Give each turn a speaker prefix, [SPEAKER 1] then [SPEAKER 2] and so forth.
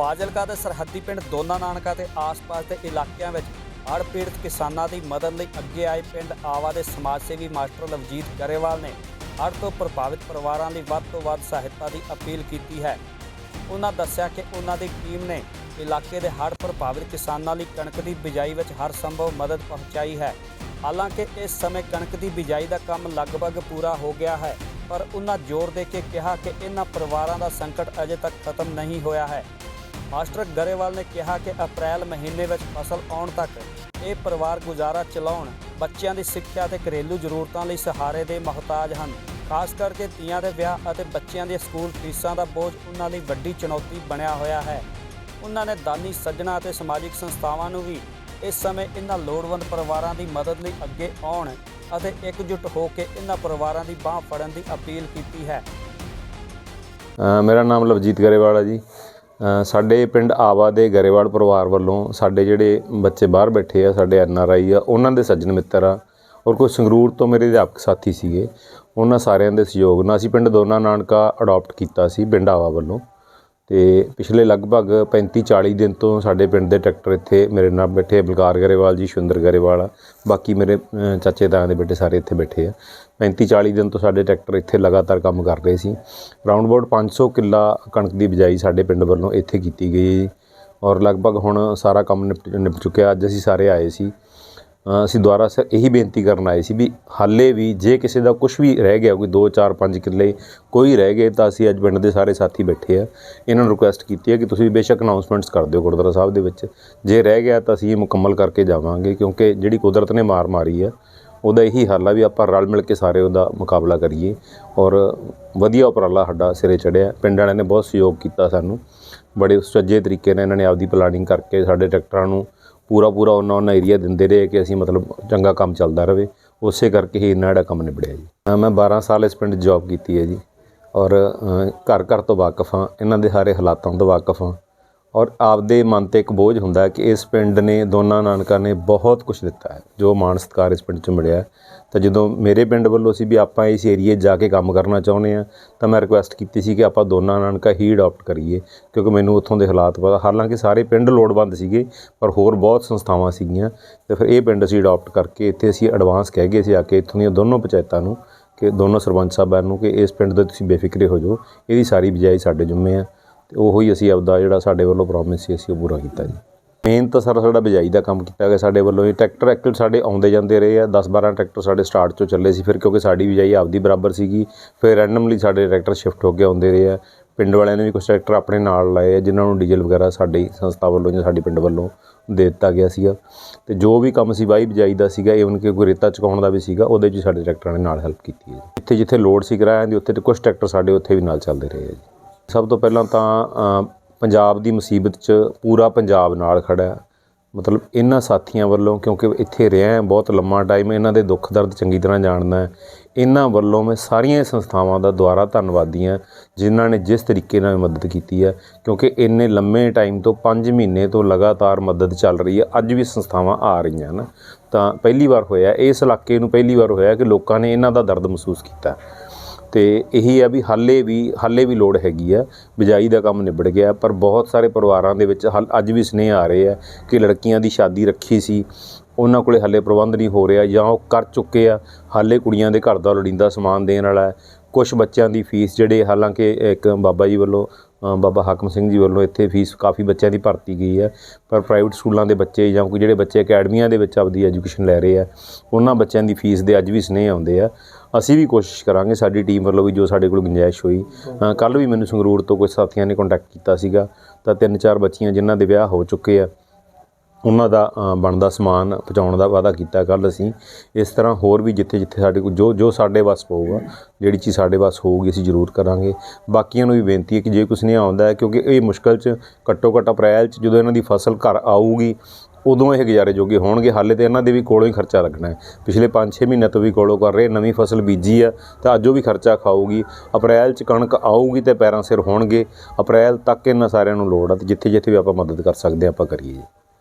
[SPEAKER 1] ਫਾਜ਼ਿਲਕਾ ਦੇ ਸਰਹੱਦੀ ਪਿੰਡ ਦੋਨਾ ਨਾਨਕਾ ਤੇ ਆਸ-ਪਾਸ ਦੇ ਇਲਾਕਿਆਂ ਵਿੱਚ ਹੜ੍ਹ ਪੀੜਤ ਕਿਸਾਨਾਂ ਦੀ ਮਦਦ ਲਈ ਅੱਗੇ ਆਏ ਪਿੰਡ ਆਵਾ ਦੇ ਸਮਾਜ ਸੇਵੀ ਮਾਸਟਰ ਲਵਜੀਤ ਗਰੇਵਾਲ ਨੇ ਹੜ੍ਹ ਤੋਂ ਪ੍ਰਭਾਵਿਤ ਪਰਿਵਾਰਾਂ ਲਈ ਵੱਧ ਤੋਂ ਵੱਧ ਸਹਾਇਤਾ ਦੀ ਅਪੀਲ ਕੀਤੀ ਹੈ। ਉਹਨਾਂ ਦੱਸਿਆ ਕਿ ਉਹਨਾਂ ਦੀ ਟੀਮ ਨੇ ਇਲਾਕੇ ਦੇ ਹੜ੍ਹ ਪ੍ਰਭਾਵਿਤ ਕਿਸਾਨਾਂ ਲਈ ਕਣਕ ਦੀ ਬਿਜਾਈ ਵਿੱਚ ਹਰ ਸੰਭਵ ਮਦਦ ਪਹੁੰਚਾਈ ਹੈ। ਹਾਲਾਂਕਿ ਇਸ ਸਮੇਂ ਕਣਕ ਦੀ ਬਿਜਾਈ ਦਾ ਕੰਮ ਲਗਭਗ ਪੂਰਾ ਹੋ ਗਿਆ ਹੈ, ਪਰ ਉਹਨਾਂ ਜ਼ੋਰ ਦੇ ਕੇ ਕਿਹਾ ਕਿ ਇਹਨਾਂ ਪਰਿਵਾਰਾਂ ਦਾ ਸੰਕਟ ਅਜੇ ਤੱਕ ਖਤਮ ਨਹੀਂ ਹੋਇਆ ਹੈ। ਮਾਸਟਰ ਗਰੇਵਾਲ ਨੇ ਕਿਹਾ ਕਿ ਅਪ੍ਰੈਲ ਮਹੀਨੇ ਵਿੱਚ ਫਸਲ ਆਉਣ ਤੱਕ ਇਹ ਪਰਿਵਾਰ ਗੁਜ਼ਾਰਾ ਚਲਾਉਣ, ਬੱਚਿਆਂ ਦੀ ਸਿੱਖਿਆ ਤੇ ਘਰੇਲੂ ਜ਼ਰੂਰਤਾਂ ਲਈ ਸਹਾਰੇ ਦੇ ਮਹਤਾਜ ਹਨ। ਖਾਸ ਕਰਕੇ ਤੀਆਂ ਦੇ ਵਿਆਹ ਅਤੇ ਬੱਚਿਆਂ ਦੀਆਂ ਸਕੂਲ ਫੀਸਾਂ ਦਾ ਬੋਝ ਉਹਨਾਂ ਲਈ ਵੱਡੀ ਚੁਣੌਤੀ ਬਣਿਆ ਹੋਇਆ ਹੈ। ਉਹਨਾਂ ਨੇ ਦਾਨੀ ਸੱਜਣਾ ਅਤੇ ਸਮਾਜਿਕ ਸੰਸਥਾਵਾਂ ਨੂੰ ਵੀ ਇਸ ਸਮੇਂ ਇਹਨਾਂ ਲੋੜਵੰਦ ਪਰਿਵਾਰਾਂ ਦੀ ਮਦਦ ਲਈ ਅੱਗੇ ਆਉਣ ਅਤੇ ਇਕਜੁੱਟ ਹੋ ਕੇ ਇਹਨਾਂ ਪਰਿਵਾਰਾਂ ਦੀ ਬਾਹ ਫੜਨ ਦੀ ਅਪੀਲ ਕੀਤੀ ਹੈ।
[SPEAKER 2] ਮੇਰਾ ਨਾਮ ਲਵਜੀਤ ਗਰੇਵਾਲ ਹੈ ਜੀ। ਸਾਡੇ ਪਿੰਡ ਆਵਾ ਦੇ ਗਰੇਵਾਲ ਪਰਿਵਾਰ ਵੱਲੋਂ ਸਾਡੇ ਜਿਹੜੇ ਬੱਚੇ ਬਾਹਰ ਬੈਠੇ ਆ, ਸਾਡੇ ਐਨ ਆਰ ਆਈ ਆ, ਉਹਨਾਂ ਦੇ ਸੱਜਣ ਮਿੱਤਰ ਆ ਔਰ ਕੋਈ ਸੰਗਰੂਰ ਤੋਂ ਮੇਰੇ ਅਧਿਆਪਕ ਸਾਥੀ ਸੀਗੇ, ਉਹਨਾਂ ਸਾਰਿਆਂ ਦੇ ਸਹਿਯੋਗ ਨਾਲ ਅਸੀਂ ਪਿੰਡ ਦੋਨਾ ਨਾਨਕਾ ਅਡਾਪਟ ਕੀਤਾ ਸੀ, ਪਿੰਡ ਆਵਾ ਵੱਲੋਂ। ਅਤੇ ਪਿਛਲੇ ਲਗਭਗ 35 40 ਦਿਨ ਤੋਂ ਸਾਡੇ ਪਿੰਡ ਦੇ ਟਰੈਕਟਰ ਇੱਥੇ ਮੇਰੇ ਨਾਲ ਬੈਠੇ ਬਲਕਾਰ ਗਰੇਵਾਲ ਜੀ, ਸ਼ੁੰਦਰ ਗਰੇਵਾਲ ਆ। ਬਾਕੀ ਮੇਰੇ ਚਾਚੇ ਤਾਇਆਂ ਦੇ ਬੇਟੇ ਸਾਰੇ ਇੱਥੇ ਬੈਠੇ ਆ। 35 40 ਦਿਨ ਤੋਂ ਸਾਡੇ ਟਰੈਕਟਰ ਇੱਥੇ ਲਗਾਤਾਰ ਕੰਮ ਕਰ ਰਹੇ ਸੀ। ਰਾਊਂਡ ਅਬਾਊਟ 500 ਕਿੱਲਾ ਕਣਕ ਦੀ ਬਿਜਾਈ ਸਾਡੇ ਪਿੰਡ ਵੱਲੋਂ ਇੱਥੇ ਕੀਤੀ ਗਈ ਹੈ ਜੀ। ਔਰ ਲਗਭਗ ਹੁਣ ਸਾਰਾ ਕੰਮ ਨਿਪਟ ਨਿਪਟ ਚੁੱਕਿਆ, ਅੱਜ ਅਸੀਂ ਸਾਰੇ ਆਏ ਸੀ। ਅਸੀਂ ਦੁਬਾਰਾ ਸ, ਇਹੀ ਬੇਨਤੀ ਕਰਨ ਆਏ ਸੀ ਵੀ ਹਾਲੇ ਵੀ ਜੇ ਕਿਸੇ ਦਾ ਕੁਝ ਵੀ ਰਹਿ ਗਿਆ, ਕੋਈ 2 4 5 ਕਿੱਲੇ ਕੋਈ ਰਹਿ ਗਏ ਤਾਂ ਅਸੀਂ ਅੱਜ ਪਿੰਡ ਦੇ ਸਾਰੇ ਸਾਥੀ ਬੈਠੇ ਆ। ਇਹਨਾਂ ਨੂੰ ਰਿਕੁਐਸਟ ਕੀਤੀ ਹੈ ਕਿ ਤੁਸੀਂ ਬੇਸ਼ੱਕ ਅਨਾਉਂਸਮੈਂਟਸ ਕਰ ਦਿਓ ਗੁਰਦੁਆਰਾ ਸਾਹਿਬ ਦੇ ਵਿੱਚ। ਜੇ ਰਹਿ ਗਿਆ ਤਾਂ ਅਸੀਂ ਇਹ ਮੁਕੰਮਲ ਕਰਕੇ ਜਾਵਾਂਗੇ ਕਿਉਂਕਿ ਜਿਹੜੀ ਕੁਦਰਤ ਨੇ ਮਾਰ ਮਾਰੀ ਆ, ਉਹਦਾ ਇਹੀ ਹਾਲ ਆ ਵੀ ਆਪਾਂ ਰਲ ਮਿਲ ਕੇ ਸਾਰੇ ਉਹਦਾ ਮੁਕਾਬਲਾ ਕਰੀਏ ਔਰ ਵਧੀਆ ਉਪਰਾਲਾ ਸਾਡਾ ਸਿਰੇ ਚੜਿਆ। ਪਿੰਡ ਵਾਲਿਆਂ ਨੇ ਬਹੁਤ ਸਹਿਯੋਗ ਕੀਤਾ ਸਾਨੂੰ। ਬੜੇ ਸੁਚੱਜੇ ਤਰੀਕੇ ਨਾਲ ਇਹਨਾਂ ਨੇ ਆਪਦੀ ਪਲਾਨਿੰਗ ਕਰਕੇ ਸਾਡੇ ਟਰੈਕਟਰਾਂ ਨੂੰ ਪੂਰਾ ਪੂਰਾ ਉਹਨਾਂ ਉਹਨਾਂ ਏਰੀਆ ਦਿੰਦੇ ਰਹੇ ਕਿ ਅਸੀਂ ਮਤਲਬ ਚੰਗਾ ਕੰਮ ਚੱਲਦਾ ਰਹੇ। ਉਸੇ ਕਰਕੇ ਹੀ ਇਹਨਾਂ ਜਿਹੜਾ ਕੰਮ ਨਿਬੜਿਆ ਜੀ। ਮੈਂ 12 ਸਾਲ ਇਸ ਪਿੰਡ ਜੌਬ ਕੀਤੀ ਹੈ ਜੀ। ਔਰ ਘਰ ਘਰ ਤੋਂ ਵਾਕਿਫ ਹਾਂ। ਇਹਨਾਂ ਦੇ ਸਾਰੇ ਹਾਲਾਤਾਂ ਤੋਂ ਵਾਕਿਫ ਹਾਂ। ਔਰ ਆਪਦੇ ਮਨ ਤੇ ਇੱਕ ਬੋਝ ਹੁੰਦਾ ਕਿ ਇਸ ਪਿੰਡ ਨੇ, ਦੋਨਾਂ ਨਾਨਕਾਂ ਨੇ ਬਹੁਤ ਕੁਝ ਦਿੱਤਾ ਹੈ। ਜੋ ਮਾਣ ਸਤਿਕਾਰ ਇਸ ਪਿੰਡ 'ਚ ਮਿਲਿਆ ਤਾਂ ਜਦੋਂ ਮੇਰੇ ਪਿੰਡ ਵੱਲੋਂ ਸੀ ਵੀ ਆਪਾਂ ਇਸ ਏਰੀਏ 'ਚ ਜਾ ਕੇ ਕੰਮ ਕਰਨਾ ਚਾਹੁੰਦੇ ਆ ਤਾਂ ਮੈਂ ਰਿਕੁਐਸਟ ਕੀਤੀ ਸੀ ਕਿ ਆਪਾਂ ਦੋਨਾਂ ਨਾਨਕਾ ਹੀ ਅਡਾਪਟ ਕਰੀਏ, ਕਿਉਂਕਿ ਮੈਨੂੰ ਉੱਥੋਂ ਦੇ ਹਾਲਾਤ ਪਤਾ। ਹਾਲਾਂਕਿ ਸਾਰੇ ਪਿੰਡ ਲੋੜਵੰਦ ਸੀਗੇ, ਪਰ ਹੋਰ ਬਹੁਤ ਸੰਸਥਾਵਾਂ ਸੀਗੀਆਂ। ਤੇ ਫਿਰ ਇਹ ਪਿੰਡ ਅਸੀਂ ਅਡਾਪਟ ਕਰਕੇ ਇੱਥੇ ਅਸੀਂ ਐਡਵਾਂਸ ਕਹਿ ਗਏ ਸੀ ਆ ਕੇ ਇੱਥੋਂ ਦੀਆਂ ਦੋਨੋਂ ਪੰਚਾਇਤਾਂ ਨੂੰ, ਕਿ ਦੋਨੋਂ ਸਰਪੰਚ ਸਾਹਿਬਾਂ ਨੂੰ ਕਿ ਇਸ ਪਿੰਡ ਦੇ ਤੁਸੀਂ ਬੇਫਿਕਰੇ ਹੋ ਜਾਓ। ਇਹਦੀ ਸਾਰੀ ਬਿਜਾਈ ਸਾਡੇ ਜੁੰਮੇ ਆ। ਤੇ ਉਹੋ ਹੀ ਅਸੀਂ ਆਪਦਾ ਜਿਹੜਾ ਸਾਡੇ ਵੱਲੋਂ ਪ੍ਰੋਮਿਸ ਸੀ, ਅਸੀਂ ਉਹ ਪੂਰਾ ਕੀਤਾ ਜੀ। ਮੇਨ ਤਾਂ ਸਰ ਸਾਡਾ ਬਿਜਾਈ ਦਾ ਕੰਮ ਕੀਤਾ ਗਿਆ ਸਾਡੇ ਵੱਲੋਂ ਇਹ ਟਰੈਕਟਰ ਐਕਚੁਅਲ ਸਾਡੇ ਆਉਂਦੇ ਜਾਂਦੇ ਰਹੇ ਆ। 10 12 ਟਰੈਕਟਰ ਸਾਡੇ ਸਟਾਰਟ ਚੋਂ ਚੱਲੇ ਸੀ, ਫਿਰ ਕਿਉਂਕਿ ਸਾਡੀ ਬਿਜਾਈ ਆਪਦੀ ਬਰਾਬਰ ਸੀਗੀ, ਫਿਰ ਰੈਂਡਮਲੀ ਸਾਡੇ ਟਰੈਕਟਰ ਸ਼ਿਫਟ ਹੋ ਕੇ ਆਉਂਦੇ ਰਹੇ ਆ। ਪਿੰਡ ਵਾਲਿਆਂ ਨੇ ਵੀ ਕੁਝ ਟਰੈਕਟਰ ਆਪਣੇ ਨਾਲ ਲਾਏ ਆ, ਜਿਨ੍ਹਾਂ ਨੂੰ ਡੀਜ਼ਲ ਵਗੈਰਾ ਸਾਡੀ ਸੰਸਥਾ ਵੱਲੋਂ ਜਾਂ ਸਾਡੀ ਪਿੰਡ ਵੱਲੋਂ ਦੇ ਦਿੱਤਾ ਗਿਆ ਸੀਗਾ। ਤੇ ਜੋ ਵੀ ਕੰਮ ਸੀ, ਬਾਈ ਬਿਜਾਈ ਦਾ ਸੀਗਾ ਈਵਨ ਕਿ ਕੋਈ ਰੇਤਾ ਚੁਕਾਉਣ ਦਾ ਵੀ ਸੀਗਾ, ਉਹਦੇ 'ਚ ਸਾਡੇ ਟਰੈਕਟਰਾਂ ਨੇ ਨਾਲ ਹੈਲਪ ਕੀਤੀ ਹੈ ਜਿੱਥੇ ਜਿੱਥੇ ਲੋਡ ਸੀ ਕਿਰਾਇਆਂ ਦੀ, ਉੱਥੇ ਤੇ ਕੁਝ ਟਰੈਕਟਰ ਸਾਡੇ ਉੱਥੇ ਵੀ ਨਾਲ ਚੱਲਦੇ ਰਹੇ ਆ ਜੀ। ਸਭ ਤੋਂ ਪਹਿਲਾਂ ਤਾਂ ਪੰਜਾਬ ਦੀ ਮੁਸੀਬਤ 'ਚ ਪੂਰਾ ਪੰਜਾਬ ਨਾਲ ਖੜਾ ਮਤਲਬ ਇਹਨਾਂ ਸਾਥੀਆਂ ਵੱਲੋਂ, ਕਿਉਂਕਿ ਇੱਥੇ ਰਿਹਾ ਬਹੁਤ ਲੰਮਾ ਟਾਈਮ ਇਹਨਾਂ ਦੇ ਦੁੱਖ ਦਰਦ ਚੰਗੀ ਤਰ੍ਹਾਂ ਜਾਣਦਾ ਇਹਨਾਂ ਵੱਲੋਂ ਮੈਂ ਸਾਰੀਆਂ ਸੰਸਥਾਵਾਂ ਦਾ ਦੁਆਰਾ ਧੰਨਵਾਦੀ ਹਾਂ, ਜਿਨ੍ਹਾਂ ਨੇ ਜਿਸ ਤਰੀਕੇ ਨਾਲ ਮਦਦ ਕੀਤੀ ਹੈ, ਕਿਉਂਕਿ ਇੰਨੇ ਲੰਮੇ ਟਾਈਮ ਤੋਂ 5 ਮਹੀਨੇ ਤੋਂ ਲਗਾਤਾਰ ਮਦਦ ਚੱਲ ਰਹੀ ਹੈ, ਅੱਜ ਵੀ ਸੰਸਥਾਵਾਂ ਆ ਰਹੀਆਂ ਹਨ। ਤਾਂ ਪਹਿਲੀ ਵਾਰ ਹੋਇਆ, ਇਸ ਇਲਾਕੇ ਨੂੰ ਪਹਿਲੀ ਵਾਰ ਹੋਇਆ ਕਿ ਲੋਕਾਂ ਨੇ ਇਹਨਾਂ ਦਾ ਦਰਦ ਮਹਿਸੂਸ ਕੀਤਾ। ਤੇ ਇਹੀ ਆ ਵੀ ਹਾਲੇ ਵੀ ਹਾਲੇ ਵੀ ਲੋੜ ਹੈਗੀ ਆ। ਬਿਜਾਈ ਦਾ ਕੰਮ ਨਿਬੜ ਗਿਆ, ਪਰ ਬਹੁਤ ਸਾਰੇ ਪਰਿਵਾਰਾਂ ਦੇ ਵਿੱਚ ਹਲ ਅੱਜ ਵੀ ਸਨੇਹ ਆ ਰਹੇ ਆ ਕਿ ਲੜਕੀਆਂ ਦੀ ਸ਼ਾਦੀ ਰੱਖੀ ਸੀ। ਉਹਨਾਂ ਕੋਲੇ ਹਾਲੇ ਪ੍ਰਬੰਧ ਨਹੀਂ ਹੋ ਰਿਹਾ ਜਾਂ ਉਹ ਕਰ ਚੁੱਕੇ ਆ। ਹਾਲੇ ਕੁੜੀਆਂ ਦੇ ਘਰ ਦਾ ਲੋੜੀਂਦਾ ਸਮਾਨ ਦੇਣ ਵਾਲਾ ਕੁਝ ਬੱਚਿਆਂ ਦੀ ਫੀਸ ਜਿਹੜੇ ਹਾਲਾਂਕਿ ਇੱਕ ਬਾਬਾ ਜੀ ਵੱਲੋਂ ਬਾਬਾ ਹਾਕਮ ਸਿੰਘ ਜੀ ਵੱਲੋਂ ਇੱਥੇ ਫੀਸ ਕਾਫੀ ਬੱਚਿਆਂ ਦੀ ਭਰਤੀ ਗਈ ਹੈ। ਪਰ ਪ੍ਰਾਈਵੇਟ ਸਕੂਲਾਂ ਦੇ ਬੱਚੇ ਜਾਂ ਕੋਈ ਜਿਹੜੇ ਬੱਚੇ ਅਕੈਡਮੀਆਂ ਦੇ ਵਿੱਚ ਆਪਦੀ ਐਜੂਕੇਸ਼ਨ ਲੈ ਰਹੇ ਆ, ਉਹਨਾਂ ਬੱਚਿਆਂ ਦੀ ਫੀਸ ਦੇ ਅੱਜ ਵੀ ਸਨੇਹ ਆਉਂਦੇ ਆ। ਅਸੀਂ ਵੀ ਕੋਸ਼ਿਸ਼ ਕਰਾਂਗੇ ਸਾਡੀ ਟੀਮ ਵੱਲੋਂ ਵੀ ਜੋ ਸਾਡੇ ਕੋਲ ਗੁੰਜਾਇਸ਼ ਹੋਈ। ਕੱਲ ਵੀ ਮੈਨੂੰ ਸੰਗਰੂਰ ਤੋਂ ਕੁਝ ਸਾਥੀਆਂ ਨੇ ਕੰਟੈਕਟ ਕੀਤਾ ਸੀਗਾ। ਤਾਂ ਤਿੰਨ ਚਾਰ ਬੱਚੀਆਂ ਜਿਨ੍ਹਾਂ ਦੇ ਵਿਆਹ ਹੋ ਚੁੱਕੇ ਆ ਉਹਨਾਂ ਦਾ ਬਣਦਾ ਸਮਾਨ ਪਹੁੰਚਾਉਣ ਦਾ ਵਾਅਦਾ ਕੀਤਾ ਕੱਲ ਅਸੀਂ। ਇਸ ਤਰ੍ਹਾਂ ਹੋਰ ਵੀ ਜਿੱਥੇ ਜਿੱਥੇ ਸਾਡੇ ਕੋਲ ਜੋ ਜੋ ਸਾਡੇ ਵੱਸ ਪਊਗਾ, ਜਿਹੜੀ ਚੀਜ਼ ਸਾਡੇ ਵੱਸ ਹੋਊਗੀ ਅਸੀਂ ਜ਼ਰੂਰ ਕਰਾਂਗੇ। ਬਾਕੀਆਂ ਨੂੰ ਵੀ ਬੇਨਤੀ ਹੈ ਕਿ ਜੇ ਕੁਛ ਨਹੀਂ ਆਉਂਦਾ ਹੈ, ਕਿਉਂਕਿ ਇਹ ਮੁਸ਼ਕਲ 'ਚ ਘੱਟੋ ਘੱਟ ਅਪ੍ਰੈਲ 'ਚ ਜਦੋਂ ਇਹਨਾਂ ਦੀ ਫਸਲ ਘਰ ਆਊਗੀ, ਉਦੋਂ ਇਹ ਗੁਜ਼ਾਰੇ ਜੋਗੇ ਹੋਣਗੇ। ਹਾਲੇ ਤੇ ਇਹਨਾਂ ਦੇ ਵੀ ਕੋਲੋਂ ਹੀ ਖਰਚਾ ਲੱਗਣਾ ਹੈ। ਪਿਛਲੇ 5-6 ਮਹੀਨੇ ਤੋਂ ਵੀ ਕੋਲੋਂ ਕਰ ਰਹੇ, ਨਵੀਂ ਫਸਲ ਬੀਜੀ ਆ, ਤਾਂ ਅੱਜ ਉਹ ਵੀ ਖਰਚਾ ਖਾਊਗੀ। ਅਪ੍ਰੈਲ 'ਚ ਕਣਕ ਆਊਗੀ ਤੇ ਪੈਰਾਂ ਸਿਰ ਹੋਣਗੇ। ਅਪ੍ਰੈਲ ਤੱਕ ਇਹਨਾਂ ਸਾਰਿਆਂ ਨੂੰ ਲੋੜ ਆ, ਤੇ ਜਿੱਥੇ ਜਿੱਥੇ ਵੀ ਆਪਾਂ ਮਦਦ ਕਰ ਸਕਦੇ ਹਾਂ, ਆਪਾਂ ਕਰੀਏ